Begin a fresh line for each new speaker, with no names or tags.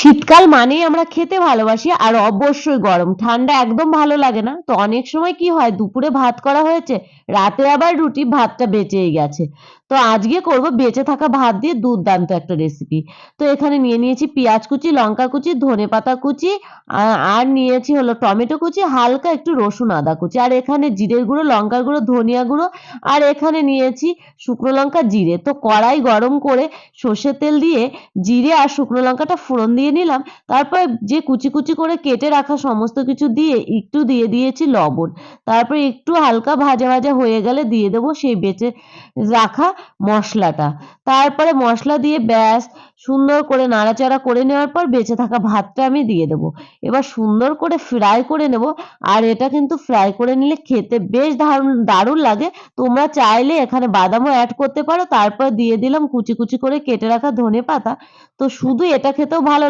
শীতকাল মানেই আমরা খেতে ভালোবাসি আর অবশ্যই গরম। ঠান্ডা একদম ভালো লাগে না। তো অনেক সময় কি হয়, দুপুরে ভাত করা হয়েছে, রাতে আবার রুটি, ভাতটা বেঁচেই গেছে। তো আজকে করব বেঁচে থাকা ভাত দিয়ে দুর্দান্ত একটা রেসিপি তো এখানে নিয়ে নিয়েছি পেঁয়াজ কুচি, লঙ্কা কুচি, ধনে পাতা কুচি আর নিয়েছি হলো টমেটো কুচি, হালকা একটু রসুন আদা কুচি। আর এখানে জিরের গুঁড়ো, লঙ্কার গুঁড়ো, ধনিয়া গুঁড়ো, আর এখানে নিয়েছি শুকনো লঙ্কা জিরে। তো কড়াই গরম করে সর্ষের তেল দিয়ে জিরে আর শুকনো লঙ্কাটা ফোড়ন দিয়ে নিলাম, তারপর যে কুচি কুচি করে কেটে রাখা সমস্ত কিছু দিয়ে একটু দিয়ে দিয়েছি লবণ। তারপর একটু হালকা ভাজা ভাজা হয়ে গেলে দিয়ে দেবো সেই বেঁচে রাখা মশলাটা। তারপরে মশলা দিয়ে ব্যাস, সুন্দর করে নাড়াচাড়া করে নেওয়ার পর বেঁচে থাকা ভাতটা আমি দিয়ে দেবো। এবার সুন্দর করে ফ্রাই করে নেব, আর এটা কিন্তু ফ্রাই করে নিলে খেতে বেশ দারুণ দারুণ লাগে। তোমরা চাইলে এখানে বাদামও অ্যাড করতে পারো, তারপর দিয়ে দিলাম কুচি কুচি করে কেটে রাখা ধনে পাতা। তো শুধু এটা খেতেও ভালো লাগে।